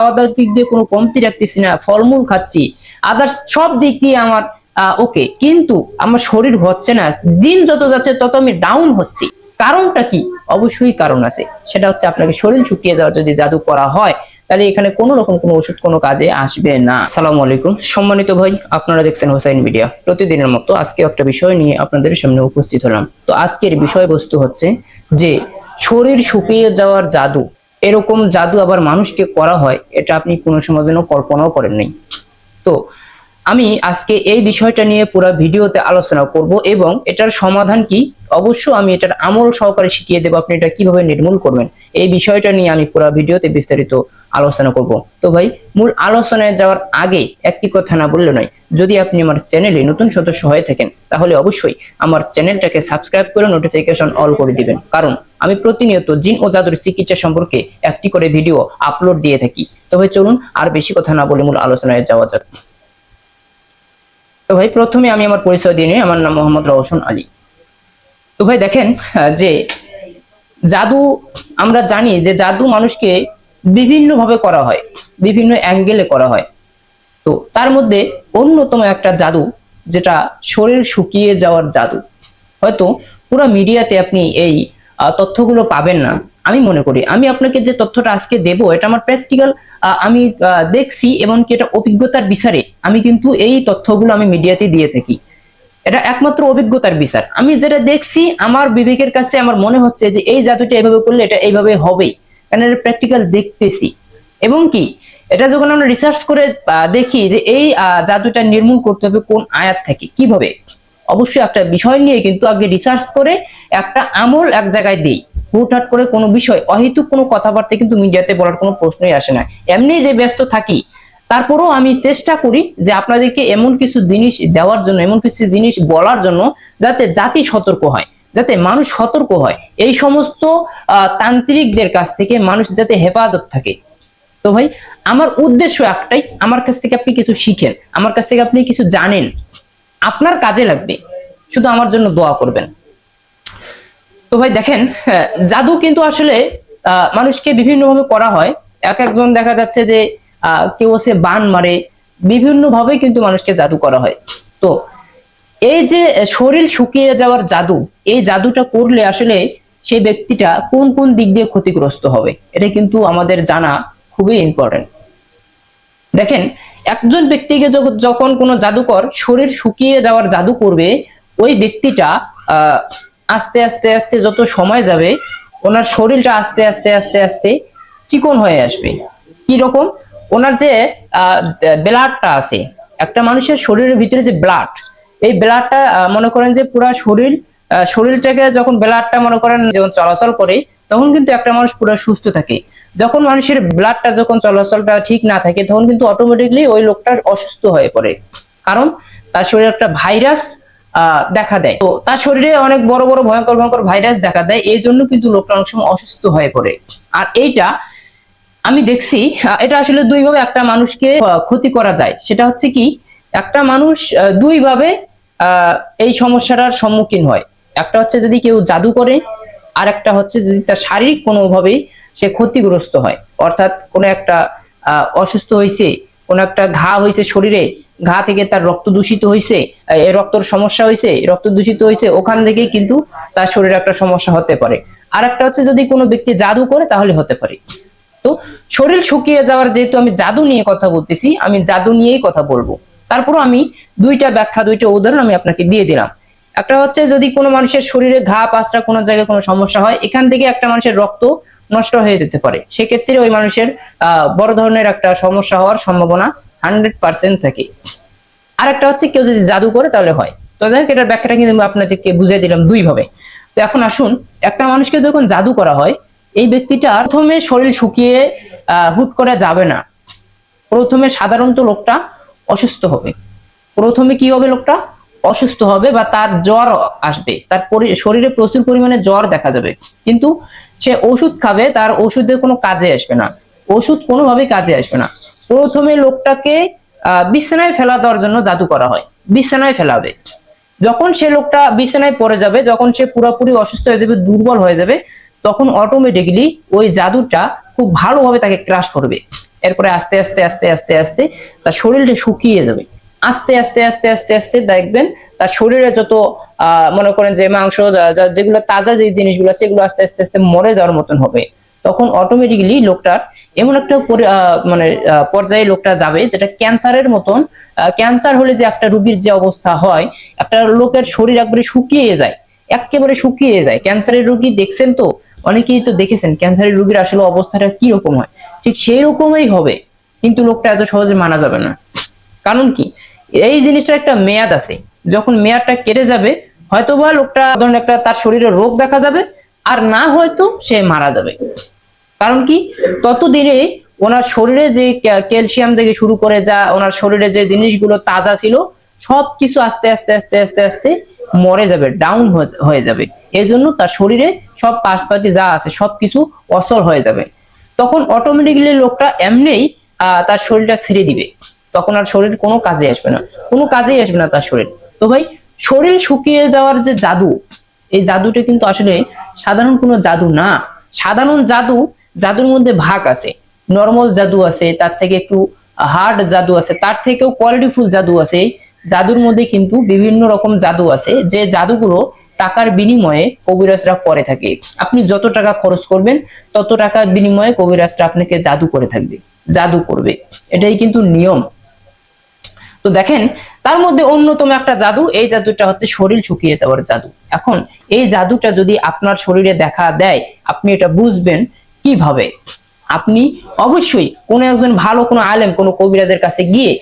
খাওয়া দাওয়ার দিক দিয়ে কোনো কমতি রাখতেছি না, ফলমূল খাচ্ছি। আদার্স সব দিক দিয়ে আমার ওকে কিন্তু আমার শরীর হচ্ছে না, দিন যত যাচ্ছে তত আমি ডাউন হচ্ছি। কারণটা কি? অবশ্যই কারণ আছে। সেটা হচ্ছে আপনাকে শরীর শুকিয়ে যাওয়ার যদি জাদু করা হয়, তাহলে এখানে কোনো রকম কোনো ওষুধ কোনো কাজে আসবে না। আসসালামু আলাইকুম। সম্মানিত ভাই, আপনারা দেখছেন হোসাইন মিডিয়া। প্রতিদিনের মতো আজকে একটা বিষয় নিয়ে আপনাদের সামনে উপস্থিত হলাম। তো আজকের বিষয়বস্তু হচ্ছে যে, শরীর শুকিয়ে যাওয়ার জাদু এরকম জাদু আবার মানুষকে করা হয় এটা আপনি কোনো সময় কল্পনাও করেননি তো আমি আজকে এই বিষয়টা নিয়ে পুরো ভিডিওতে আলোচনা করব এবং এটার সমাধান কি? অবশ্য আমি এটার আমল সহকারে শিখিয়ে দেবো আপনি এটা কীভাবে নির্মূল করবেন। এই বিষয়টা নিয়ে আমি পুরো ভিডিওতে বিস্তারিত আলোচনা করব। তো ভাই, মূল আলোচনায় যাওয়ার আগে একটি কথা না বললে নয়, যদি আপনি আমার চ্যানেলে নতুন সদস্য হয়ে থাকেন, তাহলে অবশ্যই আমার চ্যানেলটাকে সাবস্ক্রাইব করে নোটিফিকেশন অল করে দিবেন। কারণ আমি প্রতিনিয়ত জিন ও জাদুর চিকিৎসা সম্পর্কে একটি করে ভিডিও আপলোড দিয়ে থাকি। তবে চলুন আর বেশি কথা না বলে মূল আলোচনায় যাওয়া যাক। তো ভাই, প্রথমে আমি আমার পরিচয় দিয়ে নিই। আমার নাম মোহাম্মদ রওশন আলী। তো ভাই, দেখেন যে জাদু, আমরা জানি যে জাদু মানুষকে বিভিন্নভাবে করা হয়, বিভিন্ন অ্যাঙ্গেলে করা হয়। তো তার মধ্যে অন্যতম একটা জাদু, যেটা শরীর শুকিয়ে যাওয়ার জাদু। হয়তো পুরো মিডিয়াতে আপনি এই তথ্যগুলো পাবেন না। আমি মনে করি। আমি আপনাকে যে তথ্যটা আজকে দেব, এটা আমার প্র্যাকটিক্যাল আমি দেখছি কি এটা অভিজ্ঞতার বিচারে আমি কিন্তু এই তথ্যগুলো আমি মিডিয়াতে দিয়ে থাকি। এটা একমাত্র অভিজ্ঞতার বিচার। আমি যেটা দেখছি, আমার বিবেকের কাছে আমার মনে হচ্ছে যে এই জাদুটা এইভাবে করলে এটা এইভাবে হবেই। কারণ এটা প্র্যাকটিক্যাল দেখতেছি। এবং কি, এটা যখন আমরা রিসার্চ করে দেখি যে এই জাদুটা নির্মূল করতে হবে কোন আয়াত থেকে, কীভাবে? অবশ্যই একটা বিষয় নিয়ে কিন্তু আগে রিসার্চ করে একটা আমল এক জায়গায় দেই। হুটহাট করে কোনো বিষয়, অহেতুক কোনো কথাবার্তা কিন্তু মিডিয়াতে বলার কোনো প্রশ্নই আসে না। এমনি যে ব্যস্ত থাকি, তারপরেও আমি চেষ্টা করি যে আপনাদেরকে এমন কিছু জিনিস দেওয়ার জন্য, এমন কিছু জিনিস বলার জন্য যাতে জাতি সতর্ক হয়, যাতে মানুষ সতর্ক হয়। এই সমস্ত তান্ত্রিকদের কাছ থেকে মানুষ যাতে হেফাজত থাকে। তো ভাই, আমার উদ্দেশ্য একটাই, আমার কাছ থেকে আপনি কিছু শিখেন, আমার কাছ থেকে আপনি কিছু জানেন। আপনার কাজে লাগবে, শুধু আমার জন্য দোয়া করবেন। তো ভাই দেখেন হ্যাঁ, জাদু কিন্তু আসলে মানুষকে বিভিন্নভাবে করা হয়। এক একজন দেখা যাচ্ছে যে কেউ সে বান মারে বিভিন্ন ভাবে কিন্তু মানুষকে জাদু করা হয়। তো এই যে শরীর শুকিয়ে যাওয়ার জাদু এই জাদুটা করলে আসলে সেই ব্যক্তিটা কোন কোন দিক দিয়ে ক্ষতিগ্রস্ত হবে এটা কিন্তু আমাদের জানা খুবই ইম্পর্টেন্ট দেখেন একজন ব্যক্তিকে যখন কোনো জাদুকর শরীর শুকিয়ে যাওয়ার জাদু করবে ওই ব্যক্তিটা আস্তে আস্তে আস্তে যত সময় যাবে, ওনার শরীরটা আস্তে আস্তে আস্তে আস্তে চিকন হয়ে আসবে। কি রকম? ওনার যে ব্লাডটা আছে, একটা মানুষের শরীরের ভিতরে যে ব্লাড, এই ব্লাডটা মনে করেন যে পুরা শরীর শরীরটাকে যখন ব্লাডটা মনে করেন যখন চলাচল করে, তখন কিন্তু একটা মানুষ পুরো সুস্থ থাকে। যখন মানুষের ব্লাডটা যখন চলাচলটা ঠিক না থাকে, তখন কিন্তু অটোমেটিকলি ওই লোকটা অসুস্থ হয়ে পড়ে। কারণ তার শরীরে একটা ভাইরাস দেখা দেয়। তো তার শরীরে অনেক বড় বড় ভয়ঙ্কর ভয়ঙ্কর ভাইরাস দেখা দেয়, এই জন্য কিন্তু লোকটা অনেক সময় অসুস্থ হয়ে পড়ে। আর এইটা আমি দেখছি এটা আসলে দুইভাবে একটা মানুষকে ক্ষতি করা যায়। সেটা হচ্ছে কি, একটা মানুষ দুইভাবে এই সমস্যাটার সম্মুখীন হয়। একটা হচ্ছে যদি কেউ জাদু করে, আর একটা হচ্ছে যদি তার শারীরিক কোনোভাবেই সে ক্ষতিগ্রস্ত হয়। অর্থাৎ কোনো একটা অসুস্থ হয়েছে কোনো একটা ঘা হয়েছে শরীরে, ঘা থেকে তার রক্ত দূষিত হয়েছে রক্তর সমস্যা হয়েছে, রক্ত দূষিত হয়েছে, ওখান থেকেই কিন্তু তার শরীরে একটা সমস্যা হতে পারে। আর একটা হচ্ছে যদি কোনো ব্যক্তি জাদু করে তাহলে হতে পারে। তো শরীর শুকিয়ে যাওয়ার যেহেতু আমি জাদু নিয়ে কথা বলতেছি, আমি জাদু নিয়েই কথা বলব। তারপরও আমি দুইটা ব্যাখ্যা, দুইটা উদাহরণ আমি আপনাকে দিয়ে দিলাম। একটা হচ্ছে যদি কোনো মানুষের শরীরে ঘা পাঁচটা কোনো জায়গায় কোনো সমস্যা হয়, এখান থেকে একটা মানুষের রক্ত নষ্ট হয়ে যেতে পারে। সেক্ষেত্রে ওই মানুষের বড় ধরনের একটা সমস্যা হওয়ার সম্ভাবনা হান্ড্রেড পার্সেন্ট থাকে। আর একটা হচ্ছে কেউ যদি জাদু করে তাহলে হয়। তো যাই হোক, এটার ব্যাখ্যাটা কিন্তু আপনাদেরকে বুঝিয়ে দিলাম দুই ভাবে তো এখন আসুন, একটা মানুষকে যখন জাদু করা হয়, এই ব্যক্তিটা প্রথমে শরীর শুকিয়ে হুট করে যাবে না। প্রথমে সাধারণত লোকটা অসুস্থ হবে। প্রথমে কি হবে লোকটা? অসুস্থ হবে বা তার জ্বর আসবে। তার শরীরে প্রচুর পরিমাণে জ্বর দেখা যাবে। কিন্তু সে ওষুধ খাবে, তার ওষুধের কোনো কাজে আসবে না। ওষুধ কোনোভাবেই কাজে আসবে না। প্রথমে লোকটাকে বিছানায় ফেলা দেওয়ার জন্য জাদু করা হয়। বিছানায় ফেলাবে। যখন সে লোকটা বিছানায় পড়ে যাবে, যখন সে পুরোপুরি অসুস্থ হয়ে যাবে, দুর্বল হয়ে যাবে, তখন অটোমেটিকলি ওই জাদুটা খুব ভালোভাবে তাকে ক্রাশ করবে। এরপরে আস্তে আস্তে আস্তে আস্তে আস্তে, তার শরীরটা শুকিয়ে যাবে। আস্তে আস্তে আস্তে আস্তে আস্তে দেখবেন তার শরীরে যত মনে করেন যে মাংস যেগুলো তাজা যে জিনিসগুলো সেগুলো আস্তে আস্তে আস্তে মরে যাওয়ার মতন হবে। তখন অটোমেটিক্যালি লোকটার এমন একটা মানে পর্যায়ে লোকটা যাবে যেটা ক্যান্সারের মতন ক্যান্সার হলে যে একটা রুগীর যে অবস্থা হয়, একটা লোকের শরীর একবারে শুকিয়ে যায় একেবারে শুকিয়ে যায়। ক্যান্সারের রুগী দেখছেন তো? অনেকেই তো দেখেছেন ক্যান্সারের রোগীর আসলে অবস্থাটা কি রকম হয়? ঠিক সেই রকমই হবে, কিন্তু লোকটা এত সহজে মানা যাবে না। কারণ কি? এই জিনিসটার একটা মেয়াদ আছে। যখন মেয়াদটা কেটে যাবে হয়তো বা লোকটা ধরেন একটা তার শরীরে রোগ দেখা যাবে, আর না হয়তো সে মারা যাবে। কারণ কি? ততদিনে ওনার শরীরে যে ক্যালসিয়াম থেকে শুরু করে যা ওনার শরীরে যে জিনিসগুলো তাজা ছিল সব কিছু আস্তে আস্তে আস্তে আস্তে আস্তে মরে যাবে ডাউন হয়ে যাবে। এই জন্য তার শরীরে সব পাশপাতি যা আছে সব কিছু অসল হয়ে যাবে। তখন অটোমেটিক্যালি লোকটা এমনিই তার শরীরটা ছেড়ে দিবে। তখন আর শরীর কোনো কাজে আসবে না। কোনো কাজেই আসবে না তার শরীর। তো ভাই, শরীর শুকিয়ে যাওয়ার যে জাদু, এই জাদুটা কিন্তু আসলে সাধারণ কোনো জাদু না। সাধারণ জাদু, জাদুর মধ্যে ভাগ আছে। নর্মাল জাদু আছে, তার থেকে একটু হার্ড জাদু আছে, তার থেকেও কোয়ালিটিফুল জাদু আছে। জাদুর মধ্যে কিন্তু বিভিন্ন রকম জাদু আছে। যে জাদুগুলো টাকার বিনিময়ে কবিরাজরা করে থাকে। আপনি যত টাকা খরচ করবেন, তত টাকার বিনিময়ে কবিরাজরা আপনাকে জাদু করে থাকবে, জাদু করবে। এটাই কিন্তু নিয়ম। তো দেখেন, তার মধ্যে অন্যতম একটা জাদু, এই জাদুটা হচ্ছে শরীর শুকিয়ে যাওয়ার জাদু। এখন এই জাদুটা যদি আপনার শরীরে দেখা দেয়, আপনি এটা বুঝবেন কীভাবে? আপনি অবশ্যই কোনো একজন ভালো, কোনো আলেম, কোনো কবিরাজের কাছে গিয়ে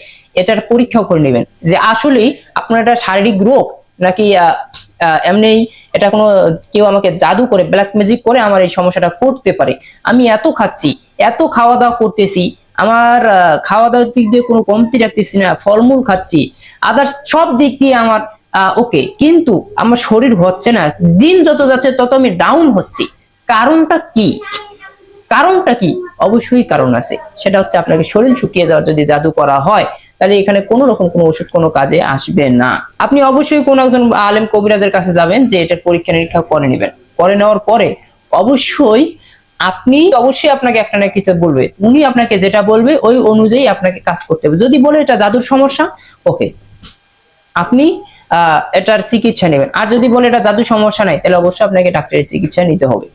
এটার পরীক্ষা করে নেবেন যে আসলেই আপনার এটা শারীরিক রোগ নাকি এমনি এটা কোনো কেউ আমাকে জাদু করে ব্ল্যাক ম্যাজিক করে আমার এই সমস্যাটা করতে পারে। আমি এত খাচ্ছি, এত খাওয়া দাওয়া করতেছি আমার খাওয়া দাওয়ার দিক দিয়ে কোনো কমতি রাখতেছি না, ফলমূল খাচ্ছি। আদার্স সব দিক দিয়ে আমার ওকে কিন্তু আমার শরীর হচ্ছে না। দিন যত যাচ্ছে তত আমি ডাউন হচ্ছি। কারণটা কি? কারণটা কি? অবশ্যই কারণ আছে। সেটা হচ্ছে আপনাকে শরীর শুকিয়ে যাওয়ার যদি জাদু করা হয়, তাহলে এখানে কোনো রকম কোনো ওষুধ কোনো কাজে আসবে না। আপনি অবশ্যই কোনো একজন আলেম কবিরাজের কাছে যাবেন যে এটার পরীক্ষা নিরীক্ষা করে নেবেন। করে নেওয়ার পরে অবশ্যই আপনি অবশ্যই আপনাকে একটা না কিছু বলবে। উনি আপনাকে যেটা বলবে, ওই অনুযায়ী আপনাকে কাজ করতে হবে। যদি বলে এটা জাদুর সমস্যা, ওকে। আপনি এটার চিকিৎসা নেবেন। আর যদি বলে এটা জাদু সমস্যা নাই, তাহলে অবশ্যই আপনাকে ডাক্তারের চিকিৎসা নিতে হবে।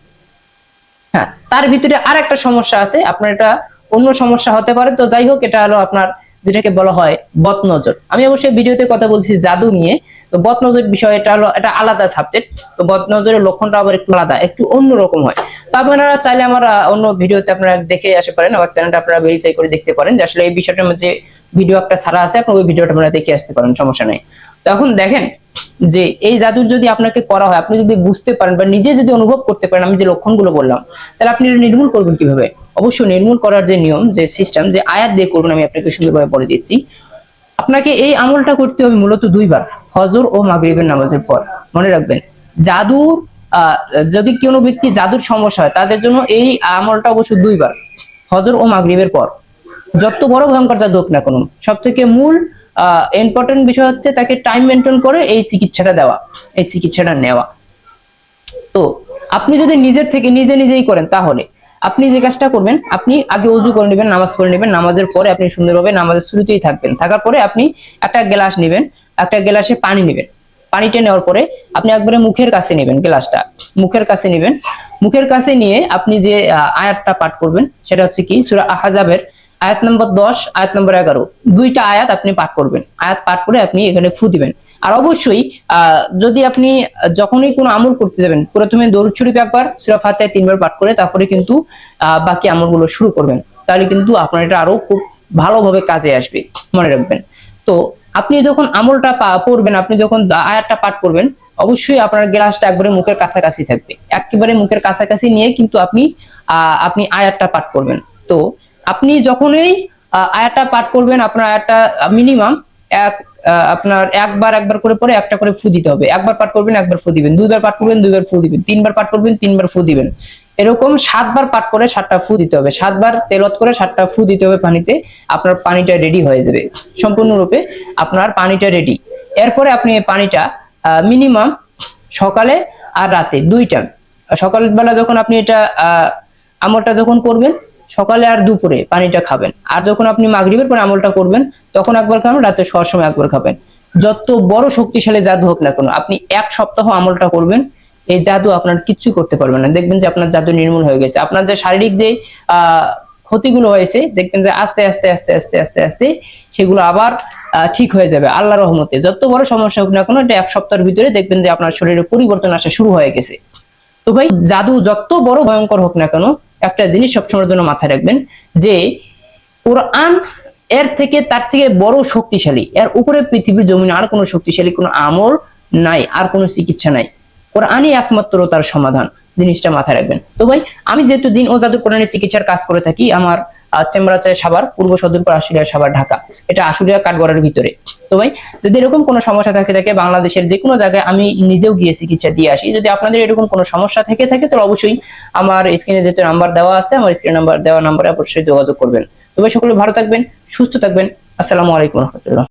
হ্যাঁ তার ভিতরে আর একটা সমস্যা আছে। আপনার এটা অন্য সমস্যা হতে পারে। তো যাই হোক, এটা হলো আপনার, যেটাকে বলা হয় বদনজর। আমি অবশ্যই ভিডিওতে কথা বলছি জাদু নিয়ে। তো বদনজর বিষয় এটা হলো এটা আলাদা সাবজেক্ট তো বদনজরের লক্ষণটা আবার একটু আলাদা, একটু অন্যরকম হয়। তো আপনারা চাইলে আমার অন্য ভিডিওতে আপনারা দেখে আসতে পারেন, আমার চ্যানেলটা আপনারা ভেরিফাই করে দেখতে পারেন যে আসলে এই বিষয়টার মধ্যে ভিডিও একটা ছাড়া আছে আপনার ওই ভিডিওটা আপনারা দেখে আসতে পারেন, সমস্যা নেই। তো এখন দেখেন যে এই জাদুর যদি আপনাকে করা হয়, আপনি যদি বুঝতে পারেন বা নিজে যদি অনুভব করতে পারেন, আমি যে লক্ষণগুলো বললাম, তাহলে আপনি এটা নির্মূল করবেন কীভাবে? অবশ্যই নির্মূল করার যে নিয়ম, যে সিস্টেম যে আয়াত দিয়ে করবেন আমি আপনাকে সুন্দরভাবে বলে দিচ্ছি। আপনাকে এই আমলটা করতে হবে মূলত দুইবার। ফজর ও মাগরিবের নামাজের পর। মনে রাখবেন জাদু আহ, যদি কোনো ব্যক্তি জাদুর সমস্যা হয় তাদের জন্য এই আমলটা অবশ্যই দুইবার ফজর ও মাগরিবের পর। যত বড় ভয়ঙ্কর জাদু হোক না কোনো সব থেকে মূল ইম্পর্টেন্ট বিষয় হচ্ছে তাকে টাইম মেনটেন করে এই চিকিৎসাটা দেওয়া এই চিকিৎসাটা নেওয়া। তো আপনি যদি নিজের থেকে নিজে নিজেই করেন তাহলে আপনি যে কাজটা করবেন আপনি আগে অজু করে নেবেন নামাজ পড়ে নেবেন নামাজের পরে আপনি সুন্দরভাবে নামাজের শুরুতেই থাকবেন। থাকার পরে আপনি একটা গ্লাস নেবেন একটা গ্লাসে পানি নেবেন। পানিটা নেওয়ার পরে আপনি একবারে মুখের কাছে নেবেন গ্লাসটা। মুখের কাছে নেবেন। মুখের কাছে নিয়ে আপনি যে আয়াতটা পাঠ করবেন, সেটা হচ্ছে কি, সূরা আহজাবের আয়াত নম্বর দশ, আয়াত নম্বর এগারো। দুইটা আয়াত আপনি পাঠ করবেন। আয়াত পাঠ করে আপনি এখানে ফু দিবেন। আর অবশ্যই যদি আপনি যখনই কোনো আমল করতে যাবেন, প্রথমে দরুদ শরীফ একবার, সূরা ফাতিহা তিনবার পাঠ করে তারপরে কিন্তু বাকি আমলগুলো শুরু করবেন। তাহলে কিন্তু আপনার এটা আরও খুব ভালোভাবে কাজে আসবে। মনে রাখবেন। তো আপনি যখন আমলটা পড়বেন, আপনি যখন আয়াতটা পাঠ করবেন, অবশ্যই আপনার গ্লাসটা একবারে মুখের কাছাকাছি থাকবে। একেবারে মুখের কাছাকাছি নিয়ে কিন্তু আপনি আপনি আয়াতটা পাঠ করবেন। তো আপনি যখনই আয়াতটা পাঠ করবেন, আপনার আয়াতটা মিনিমাম এক আপনার একবার একবার করে পরে একটা করে ফু দিতে হবে। একবার পাঠ করবেন, একবার ফু দিবেন। দুইবার পাঠ করবেন, দুইবার ফু দিবেন। তিনবার পাঠ করবেন, তিনবার ফু দিবেন। এরকম সাতবার পাঠ করে সাতটা ফু দিতে হবে। সাতবার তেলত করে সাতটা ফু দিতে হবে পানিতে, আপনার পানিটা রেডি হয়ে যাবে। সম্পূর্ণরূপে আপনার পানিটা রেডি এরপরে আপনি এই পানিটা মিনিমাম সকালে আর রাতে দুই টাইম সকালবেলা যখন আপনি এটা আমলটা যখন করবেন, সকালে আর দুপুরে পানিটা খাবেন। আর যখন আপনি মাগরিবের পরে আমলটা করবেন, তখন একবার খাবেন, রাতে শোয়ার সময় একবার খাবেন। যত বড় শক্তিশালী জাদু হোক না কেন, আপনি এক সপ্তাহ আমলটা করবেন এই জাদু আপনার কিচ্ছু করতে পারবে না। দেখবেন যে আপনার জাদু নির্মূল হয়ে গেছে। আপনার যে শারীরিক যে ক্ষতিগুলো হয়েছে, দেখবেন যে আস্তে আস্তে আস্তে আস্তে আস্তে আস্তে সেগুলো আবার ঠিক হয়ে যাবে আল্লাহ রহমতে। যত বড় সমস্যা হোক না কোনো, এটা এক সপ্তাহের ভিতরে দেখবেন যে আপনার শরীরে পরিবর্তন আসা শুরু হয়ে গেছে। তো ভাই, জাদু যত বড় ভয়ঙ্কর হোক না কেন, একটা জিনিস সবসময়ের জন্য মাথায় রাখবেন যে, কোরআন এর থেকে তার থেকে বড় শক্তিশালী। এর উপরে পৃথিবীর জমিনে আর কোনো শক্তিশালী কোনো আমল নাই, আর কোনো চিকিৎসা নাই। কোরআনই একমাত্র তার সমাধান, জিনিসটা মাথায় রাখবেন। তো ভাই, আমি যেহেতু জিন ও জাদু কোরআনের চিকিৎসার কাজ করে থাকি, আমার চেম্বার আছে সাভার, পূর্ব সদরপুর আশুলিয়া সাবার ঢাকা। এটা আশুলিয়া কাঠগড়ের ভিতরে। তো ভাই, যদি এরকম কোনো সমস্যা থাকে থাকে, বাংলাদেশের যে কোনো জায়গায় আমি নিজেও গিয়ে চিকিৎসা দিয়ে আসি। যদি আপনাদের এরকম কোনো সমস্যা থেকে, থাকে, তাহলে অবশ্যই আমার স্ক্রিনে যেহেতু নাম্বার দেওয়া আছে, আমার স্ক্রিন নাম্বার দেওয়া নাম্বারে অবশ্যই যোগাযোগ করবেন। তো ভাই, সকলে ভালো থাকবেন, সুস্থ থাকবেন। আসসালামু আলাইকুম রহমতুল্লাহ।